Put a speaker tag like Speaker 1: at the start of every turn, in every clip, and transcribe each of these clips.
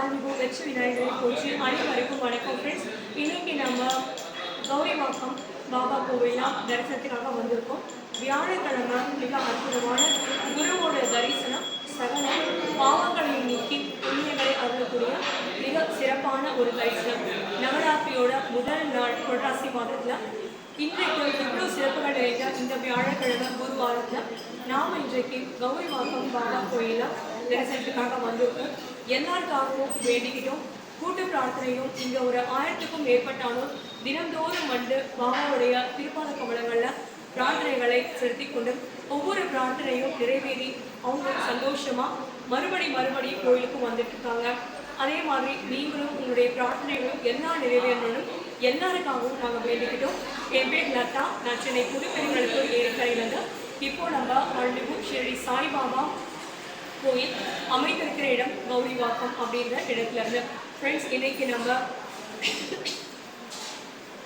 Speaker 1: அருள்மிகு லட்சுமி விநாயகரை போற்றி அனைவருக்கும் வணக்கம் ஃப்ரெண்ட்ஸ் இன்னைக்கு நம்ம கௌரிவாக்கம் பாபா கோவிலாம் தரிசனத்துக்காக வந்திருக்கோம். வியாழக்கிழமை மிக அற்புதமான குருவோட தரிசனம் சகலம் பாவங்களை நீக்கி புண்ணியங்களை அருளக்கூடிய மிக சிறப்பான ஒரு தரிசனம். நவராத்திரியோட முதல் நாள் புரட்டாசி மாதத்தில். இன்றைக்கு இவ்வளோ சிறப்புகள் நிறைந்த இந்த வியாழக்கிழமை குருவாரத்தில் நாம் இன்றைக்கு கௌரிவாக்கம் பாபா கோயிலாக தரிசனத்துக்காக வந்திருக்கோம். எல்லாருக்காகவும் வேண்டிக்கிட்டோம். கூட்டு பிரார்த்தனையும் இங்க ஒரு ஆயிரத்துக்கும் மேற்பட்டாலும் தினந்தோறும் வந்து பாபாவுடைய திருப்பாத கமலங்கள்ல பிரார்த்தனைகளை செலுத்தி கொண்டு ஒவ்வொரு பிரார்த்தனையும் நிறைவேறி அவங்க சந்தோஷமா மறுபடி மறுபடி கோயிலுக்கு வந்துட்டு இருக்காங்க. அதே மாதிரி நீங்களும் உங்களுடைய பிரார்த்தனைகளும் எல்லா நிறைவேறணும் எல்லாருக்காகவும் நாங்கள் வேண்டிக்கிட்டோம். என் பேர் லதா. நான் சென்னை புதுப்பெருங்களுக்கு ஏற்கனவே இப்போ நம்ம அருள்மிகு ஷிரடி சாய்பாபா கோயில் அமைந்திருக்கிற இடம் கௌரிவாக்கம் அப்படின்ற இடத்துல இருந்து. ஃப்ரெண்ட்ஸ் இன்னைக்கு நம்ம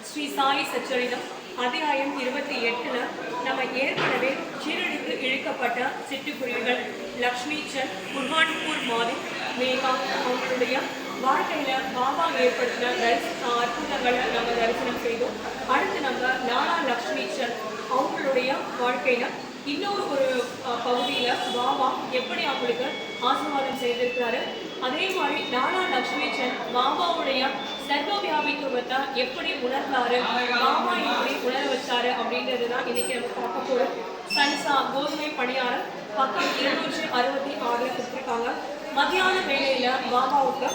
Speaker 1: ஸ்ரீ சாய் சச்சரிதம் அத்தியாயம் இருபத்தி எட்டில் நம்ம ஏற்கனவே சீரடிக்கு இழுக்கப்பட்ட சிட்டுக்குருவிகள் லக்ஷ்மி சந்த் குர்ஹான்பூர் மாதிரி மேகா அவங்களுடைய வாழ்க்கையில் பாபா ஏற்படுத்தின தரிச- அற்புதங்களை நம்ம தரிசனம் செய்தோம். அடுத்து நம்ம லாலா லக்ஷ்மி சந்த் அவங்களுடைய வாழ்க்கையில இன்னொரு ஒரு பகுதியில பாபா எப்படி அவங்களுக்கு ஆசீர்வாதம் செய்திருக்கிறாரு? அதே மாதிரி லாலா லக்ஷ்மி சந்த் பாபாவுடைய சர்வ வியாபித்துவத்தை எப்படி உணர்ந்தாரு? பாபா எப்படி உணர வச்சாரு அப்படின்றது தான் இன்னைக்கு நம்ம பார்க்க போறோம். சன்சா கோதுமை பணியாரம் பக்கம் இருநூற்றி அறுபத்தி ஆறுல கொடுத்துருக்காங்க. மத்தியான வேளையில பாபாவுக்கு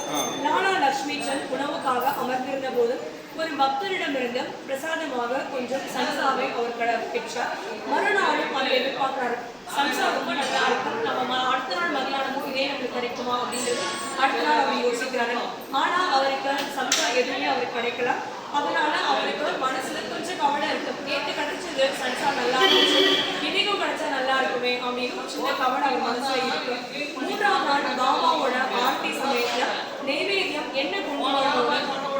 Speaker 1: லாலா லக்ஷ்மி சந்த் உணவுக்காக அமர்ந்திருந்த போது ஒரு பக்தரிடமிருந்து பிரசாதமாக கொஞ்சம் சம்சாவை அவர் கட பெற்றார். மறுநாளும் அதை எதிர்பார்க்கிறாரு சம்சா ரொம்ப நல்லா இருக்கும். நம்ம அடுத்த நாள் மதியானமும் இதே நம்மளுக்கு கிடைக்குமா? அப்படின்றது அடுத்த நாள் அவர் யோசிக்கிறாரு. ஆனா அவருக்கு சம்சா எதுவுமே அவருக்கு கிடைக்கல. அதனால அவருக்கு மனசுல கொஞ்சம் கவலை இருக்கு. நேற்று கிடைச்சது சன்சா நல்லா இருந்துச்சு. இன்னைக்கும் கிடைச்சா நல்லா இருக்குமே அப்படின்னு ஒரு சின்ன கவலை அவர் மனசுல இருக்கு. மூன்றாம் நாள் பாபாவோட ஆர்த்தி சமயத்துல நெய்வேத்தியம் என்ன கொண்டு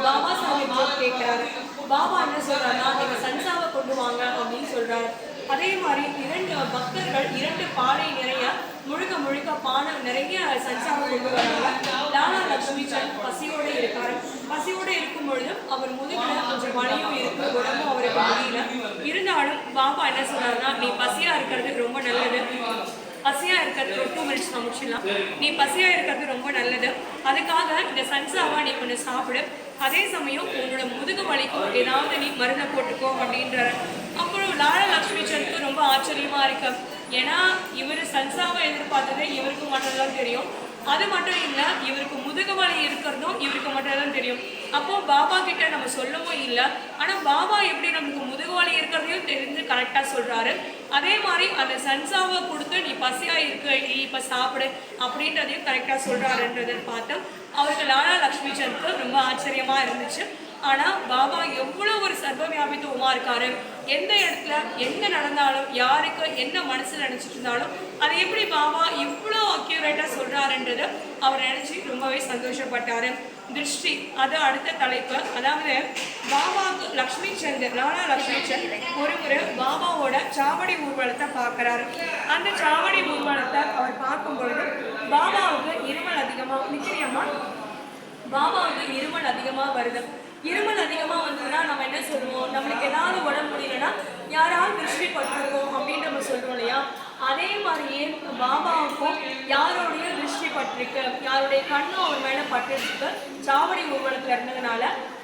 Speaker 1: பாபா சாஹிப் கேட்கிறாரு. பாபா என்ன சொல்றாருன்னா நீங்க சன்சாவை கொண்டு வாங்க அப்படின்னு சொல்றாரு. அதே மாதிரி இரண்டு பக்தர்கள் இரண்டு பானை நிறைய முழுக்க முழுக்க பானை நிறைய சன்சாவை கொண்டு வராங்க. லாலா லட்சுமி சந்த் பசியோட இருக்காரு. பசியோட இருக்கும் பொழுதும் அவர் முதுகுல கொஞ்சம் மழையும் இருக்கு உடம்பும் அவருக்கு முடியல. இருந்தாலும் பாபா என்ன சொல்றாருன்னா நீ பசியா இருக்கிறது ரொம்ப நல்லது. பசியா இருக்கிறது ஒரு டூ மினிட்ஸ் முடிச்சிடலாம் நீ பசியா இருக்கிறது ரொம்ப நல்லது. அதுக்காக இந்த சன்சாவா நீ கொஞ்சம் சாப்பிடு. அதே சமயம் உன்னோட முதுகு வலிக்கும் ஏதாவது நீ மருந்தை போட்டுக்கோ அப்படின்ற அப்புறம் லாலா லக்ஷ்மி சந்த்க்கு ரொம்ப ஆச்சரியமா இருக்கு. ஏன்னா இவர் சன்சாவை எதிர்பார்த்தது இவருக்கு மட்டும் தான் தெரியும். அது மட்டும் இல்லை இவருக்கு முதுகு வலி இருக்கிறதும் இவருக்கு மட்டும் தான் தெரியும். அப்போ பாபா கிட்ட நம்ம சொல்லவும் இல்லை. ஆனால் பாபா எப்படி நமக்கு முதுகு வலி இருக்கிறதையும் தெரிஞ்சு கரெக்டாக சொல்கிறாரு அதே மாதிரி அந்த சன்சாவை கொடுத்து நீ பசியாக இருக்க நீ இப்போ சாப்பிடு அப்படின்றதையும் கரெக்டாக சொல்கிறாருன்றதை பார்த்தா அவருக்கு லாலா லக்ஷ்மி சந்த்க்கு ரொம்ப ஆச்சரியமாக இருந்துச்சு. ஆனால் பாபா எவ்வளோ ஒரு சர்வ வியாபித்துவமாக இருக்காரு. எந்த இடத்துல எங்கே நடந்தாலும் யாருக்கு என்ன மனசு நினச்சிட்டு இருந்தாலும் அதை எப்படி பாபா இவ்வளோ அக்யூரேட்டாக சொல்கிறாருன்றது அவர் நினச்சி ரொம்பவே சந்தோஷப்பட்டாரு. திருஷ்டி அது அடுத்த தலைப்பு. அதாவது பாபாவுக்கு லக்ஷ்மி சந்தர் லாலா லக்ஷ்மி சந்த் ஒரு முறை பாபாவோட சாவடி ஊர்வலத்தை பார்க்கறாரு. அந்த சாவடி ஊர்வலத்தை அவர் பார்க்கும் பொழுது பாபாவுக்கு இருமல் அதிகமா நிச்சயமா பாபாவுக்கு இருமல் அதிகமா வருது. இருமல் அதிகமா வந்ததுன்னா நம்ம என்ன சொல்லுவோம்? நம்மளுக்கு ஏதாவது உடம்பு முடியலன்னா யாராவது திருஷ்டி பட்டிருக்கோம் அப்படின்னு நம்ம சொல்றோம் இல்லையா? அதே மாதிரியே பாபாவுக்கும் யாரோடைய திருஷ்டி பட்டிருக்கு? யாருடைய கண்ணும் அவர் மேல பட்டிருக்கு? சாவடி ஊர்வலத்துல இருந்ததுனால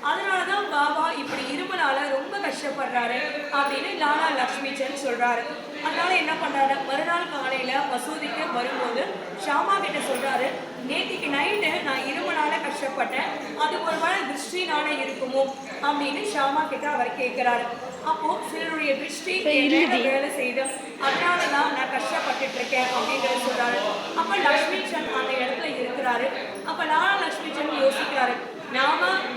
Speaker 1: அதனாலதான் பாபா இப்படி இருமலால ரொம்ப கஷ்டப்படுறாரு அப்படின்னு லாலா லக்ஷ்மி சந்த் சொல்றாரு. அதனால என்ன பண்றாரு? மறுநாள் காலையில மசூதிக்கு வரும்போது ஷாமா கிட்ட சொல்றாரு நேத்திக்கு நைட்டு நான் இருமலால கஷ்டப்பட்டேன். அது ஒரு வேளை திருஷ்டினால இருக்குமோ? அப்படின்னு ஷாமா கிட்ட அவர் கேட்கிறாரு அப்போ சிலருடைய திருஷ்டி வேலை செய்து அதனால தான் நான் கஷ்டப்பட்டுட்டு இருக்கேன் அப்படின்றத சொல்றாரு. அப்ப லக்ஷ்மி சந்த் அந்த இடத்துல இருக்கிறாரு. அப்ப லாலா லக்ஷ்மி சந்த் யோசிக்கிறாரு நாம வந்து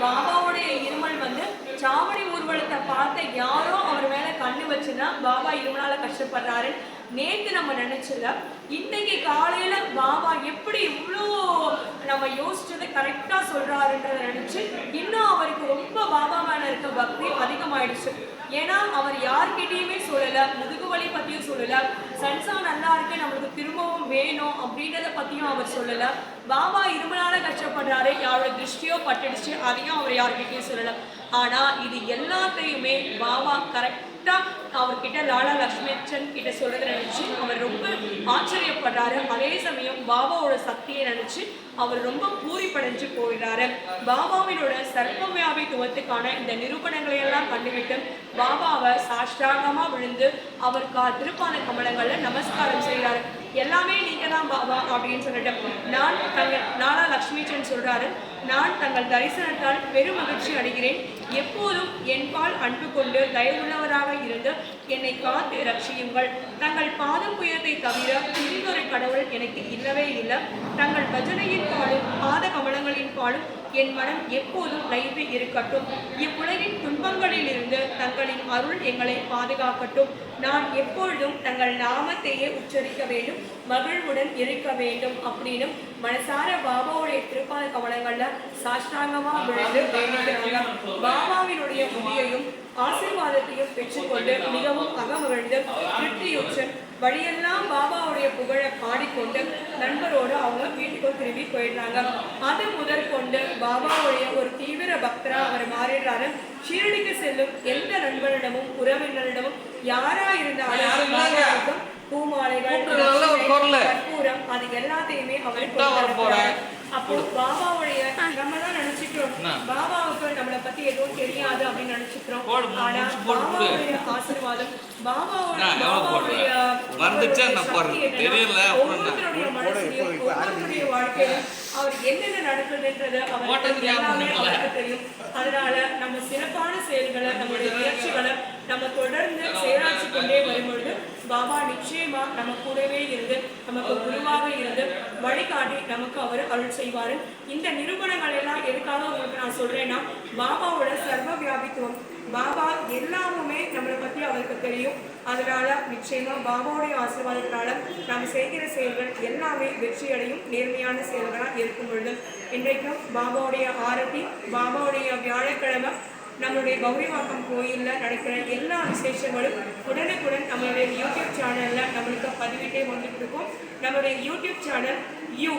Speaker 1: சாவடி ஊர்வலத்தை பார்த்த யாரோ அவர் மேல கண்ணு வச்சுன்னா பாபா இருமலால கஷ்டப்படுறாரு. நேத்து நம்ம நினைச்சத இன்னைக்கு காலையில பாபா எப்படி இவ்வளோ நம்ம யோசிச்சதை கரெக்டா சொல்றாருன்றத நினைச்சு இன்னும் அவருக்கு ரொம்ப பாபா மேல இருக்க பக்தி அதிகமாயிடுச்சு. ஏன்னா அவர் யார்கிட்டயுமே சொல்லல முதுகு வலி பத்தியும் சொல்லல சன்சா நல்லா இருக்கு நம்மளுக்கு திரும்பவும் வேணும் அப்படின்றத பத்தியும் அவர் சொல்லல. பாபா இருமலால கஷ்டப்படுறாரு யாரோட திருஷ்டியோ பட்டுடுச்சு அதையும் அவர் யார்கிட்டயும் சொல்லல. ஆனா இது எல்லாத்தையுமே பாபா கரெக்டா அவர்கிட்ட லாலா லக்ஷ்மிச்சன் கிட்ட சொல்றத நினைச்சு அவர் ரொம்ப ஆச்சரியப்படுறாரு. அதே சமயம் பாபாவோட சக்தியை நினைச்சு அவர் ரொம்ப பூரிப்படைஞ்சு போயிடுறாரு. பாபாவினோட சர்வ வியாபித்துவத்துக்கான இந்த நிரூபணங்களை எல்லாம் கண்டுவிட்டு பாபாவை சாஷ்டாகமா விழுந்து அவர் கா திருப்பான கமலங்கள்ல நமஸ்காரம் செய்கிறாரு எல்லாமே நீங்க தான் பாபா அப்படின்னு சொல்லிட்டு நான் தங்கள் நானா லக்ஷ்மிச்சன் சொல்றாரு. நான் தங்கள் தரிசனத்தால் பெரும் மகிழ்ச்சி அடைகிறேன். எப்போதும் என்பால் அன்பு கொண்டு தயவுள்ளவராக இருந்து என்னை காத்து ரட்சியுங்கள். தங்கள் பாதம் புயல் புயத்தை தவிர இன்னொரு கடவுள் எனக்கு இல்லவே இல்லை. தங்கள் பஜனையின் பாலும் பாத கமலங்களின் பாலும் என் மனம் எப்போதும் லைவு இருக்கட்டும். இவ்வுலகின் துன்பங்களிலிருந்து தங்களின் அருள் எங்களை பாதுகாக்கட்டும். நான் எப்பொழுதும் தங்கள் நாமத்தையே உச்சரிக்க வேண்டும் மகிழ்வுடன் இருக்க வேண்டும் அப்படின்னு மனசார பாபாவுடைய திருப்பாத கமலங்கள்ல சாஷ்டாங்கமாக விழுந்து வேண்டிக்கிறாங்க பாபாவினுடைய உதவியையும் ஆசீர்வாதத்தையும் பெற்றுக்கொண்டு மிகவும் அகமகிழ்ந்து திருப்தியுற்று வழியெல்லாம் பாபாவுடைய புகழை பாடிக்கொண்டு நண்பரோடு அவங்க வீட்டுக்கு திரும்பி போயிடுறாங்க அது முதல் கொண்டு பாபாவுடைய ஒரு தீவிர பக்தரா அவர் மாறிடுறாரு ஷீரடிக்கு செல்லும் எந்த நண்பரிடமும் உறவினரிடமும் யாரா இருந்தாலும் பூமாலைகள். கற்பூரம் அது எல்லாத்தையுமே அவர். அப்போ பாபாவுடைய நம்ம தான் நினைச்சுக்கிறோம்? பாபாவுக்கு நம்மளை பத்தி எதுவும் தெரியாது அப்படின்னு நினைச்சுக்கிறோம் ஆனா
Speaker 2: முடிச்சு போடு, கொடு.
Speaker 1: பாபாவுடைய ஆசீர்வாதம் பாபாவுடைய?
Speaker 2: வந்துச்சா தெரியல?
Speaker 1: ஒவ்வொருத்தருடைய மனசுலயும் ஒவ்வொருத்தருடைய வாழ்க்கையிலும் அவர் என்னென்ன நடக்குதுன்றது அவருக்கு எல்லாமே? அவருக்கு தெரியும் அதனால நம்ம சிறப்பான செயல்களை நம்மளுடைய முயற்சிகளை நம்ம தொடர்ந்து செயலாற்றி கொண்டே வரும்பொழுது பாபா நிச்சயமா நம்ம கூடவே இருந்து வழிகாட்டி நமக்கு அவர் அருள் செய்வாரு. இந்த நிரூபணங்கள் எல்லாம் எதுக்காக உங்களுக்கு நான் சொல்றேன்னா பாபாவோட சர்வ வியாபித்துவம். பாபா எல்லாமுமே நம்மளை பத்தி அவருக்கு தெரியும். அதனால நிச்சயமா பாபாவுடைய ஆசீர்வாதத்தினால நாம் செய்கிற செயல்கள் எல்லாமே வெற்றியடையும் நேர்மையான செயல்களாக இருக்கும் பொழுது. இன்றைக்கும் பாபாவுடைய ஆரத்தி பாபாவுடைய வியாழக்கிழமை நம்மளுடைய கௌரிவாக்கம் கோயிலில் நடக்கிற எல்லா விசேஷங்களும் உடனுக்குடன் நம்மளுடைய யூடியூப் சேனலில் நம்மளுக்கு பதிவிட்டே வந்துட்டு இருக்கோம் நம்மளுடைய YouTube channel U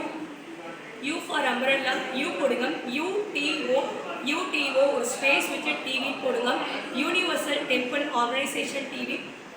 Speaker 1: U for umbrella U போடுங்க. யூடிஓ யூடிஓ ஒரு ஸ்பேஸ் விட்டு டிவி போடுங்க. Universal temple organisation TV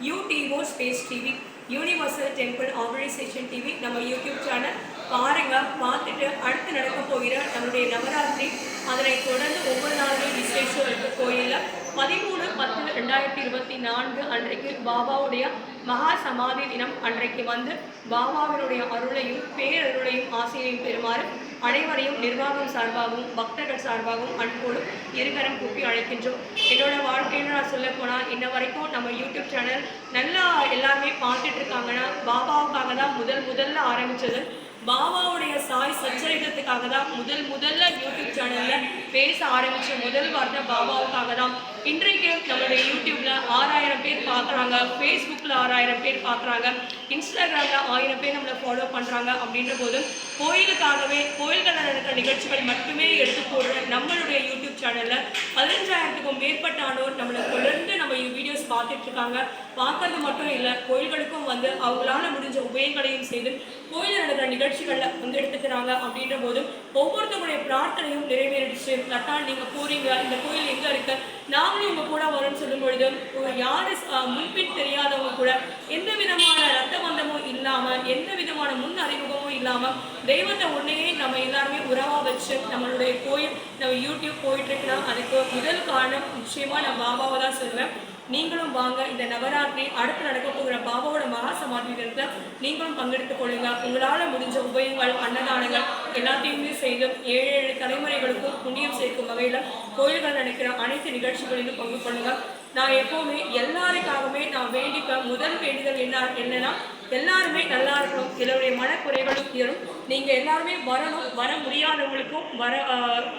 Speaker 1: UTO space TV universal temple organisation TV நம்ம யூடியூப் சேனல் பாருங்க பார்த்துட்டு அடுத்து நடக்க போகிற நம்முடைய நவராத்திரி அதனை தொடர்ந்து ஒவ்வொரு நாளும் விஸ்வேஸ்வரர் இருக்கு. கோயிலில் பதிமூணு பத்து ரெண்டாயிரத்தி இருபத்தி நான்கு அன்றைக்கு பாபாவுடைய மகா சமாதி தினம் அன்றைக்கு வந்து பாபாவினுடைய அருளையும் பேரருளையும் ஆசையையும் பெறுமாறு அனைவரையும் நிர்வாகம் சார்பாகவும் பக்தர்கள் சார்பாகவும் அன்போடும் இருகரம் கூப்பி அழைக்கின்றோம். என்னோட வாழ்க்கையில நான் சொல்ல போனால் இன்ன வரைக்கும் நம்ம யூடியூப் சேனல் நல்லா எல்லாருமே பார்த்துட்டு இருக்காங்கன்னா பாபாவுக்காக தான் முதல் முதல்ல ஆரம்பிச்சது. பாபாவுடைய சாய் சச்சரிதத்துக்காக தான் முதல் முதல்ல யூடியூப் சேனல்ல பேச ஆரம்பிச்ச முதல் வார்த்தை பாபாவுக்காக தான் இன்றைக்கு நம்மளுடைய யூடியூப்ல ஆறாயிரம் பேர் பார்க்குறாங்க ஃபேஸ்புக்கில் ஆறாயிரம் பேர் பார்க்குறாங்க இன்ஸ்டாகிராம்ல ஆயிரம் பேர் நம்மளை ஃபாலோ பண்ணுறாங்க அப்படின்ற போது கோயிலுக்காகவே கோயில்களில் நடக்கிற நிகழ்ச்சிகள் மட்டுமே எடுத்து போடுற நம்மளுடைய யூடியூப் சேனலில் பதினஞ்சாயிரத்துக்கும் மேற்பட்டானோர் நம்மளை தொடர்ந்து நம்ம வீடியோஸ் பார்த்துட்டு இருக்காங்க. பார்க்கறது மட்டும் இல்லை கோயில்களுக்கும் வந்து அவங்களால முடிஞ்ச உபயங்களையும் செய்து கோயில் நடக்கிற நிகழ்ச்சிகளில் பங்கெடுத்துக்கிறாங்க அப்படின்ற போது ஒவ்வொருத்தவங்களுடைய பிரார்த்தனையும் நிறைவேறிடுச்சு. லட்டா நீங்க கூறீங்க இந்த கோயில் எங்கே இருக்குது நாங்களும் உங்க கூட வரோம்னு சொல்லும் பொழுது ஒரு யாரு முன்பின் தெரியாதவங்க கூட எந்த விதமான ரத்த பந்தமும் இல்லாம எந்த விதமான முன் அறிமுகமும் இல்லாம தெய்வத்தை உன்னையே நம்ம எல்லாருமே உறவா வச்சு நம்மளுடைய கோயில் நம்ம யூடியூப் போயிட்டு இருக்குன்னா அதுக்கு முதல் காரணம் நிச்சயமா நான் பாபாவை தான் சொல்லுவேன். நீங்களும் வாங்க இந்த நவராத்திரி அடுத்து நடக்க போகிற பாபா மகா நீங்களும் பங்கெடுத்துக் கொள்ளுங்க. உங்களால முடிஞ்ச உபயங்கள் அன்னதானங்கள் எல்லாத்தையுமே செய்து ஏழு ஏழு தலைமுறைகளுக்கும் புண்ணியம் சேர்க்கும் வகையில் கோயில்கள் நடக்கிற அனைத்து நிகழ்ச்சிகளிலும் பங்கு கொள்ளுங்க நான் எப்போவுமே எல்லாருக்காகவே நான் வேண்டிக்க முதல் வேண்டுதல் என்ன என்னன்னா எல்லாருமே நல்லா இருக்கணும். சிலருடைய மனக்குறைகளும் தீரும். நீங்க எல்லாருமே வரணும். வர முடியாதவங்களுக்கும் வர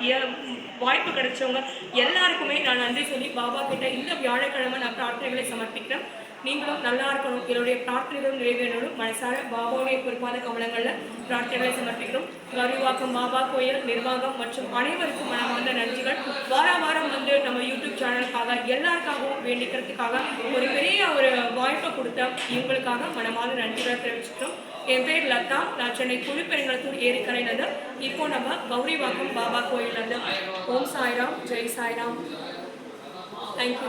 Speaker 1: இய- வாய்ப்பு கிடைச்சவங்க எல்லாருக்குமே நான் நன்றி சொல்லி பாபா கிட்ட இந்த வியாழக்கிழமை நான் பிரார்த்தனைகளை சமர்ப்பிக்கிறேன். நீங்களும் நல்லா இருக்கணும். என்னுடைய பிரார்த்தனைகளும் நிறைவேறணும். மனசார பாபாவுடைய பொறுப்பான கமலங்களில் பிரார்த்தனைகளை சமர்ப்பிக்கிறோம். கருவாக்கம் பாபா கோயில் நிர்வாகம் மற்றும் அனைவருக்கும் மனமார்ந்த நன்றிகள். வார வாரம் வந்து நம்ம யூடியூப் சேனலுக்காக எல்லாருக்காகவும் வேண்டிக்கிறதுக்காக ஒரு பெரிய ஒரு வாய்ப்பை கொடுத்த இவங்களுக்காக மனமார்ந்த நன்றிகளை தெரிவிச்சுக்கிறோம். என் பேர் லதா. நான் சென்னை குழுப்பெருங்கலத்தூர் ஏரிக்கரையிலிருந்து இப்போ நம்ம கௌரிவாக்கம் பாபா கோயிலிருந்து ஓம் சாய்ராம். ஜெய் சாய்ராம். Thank you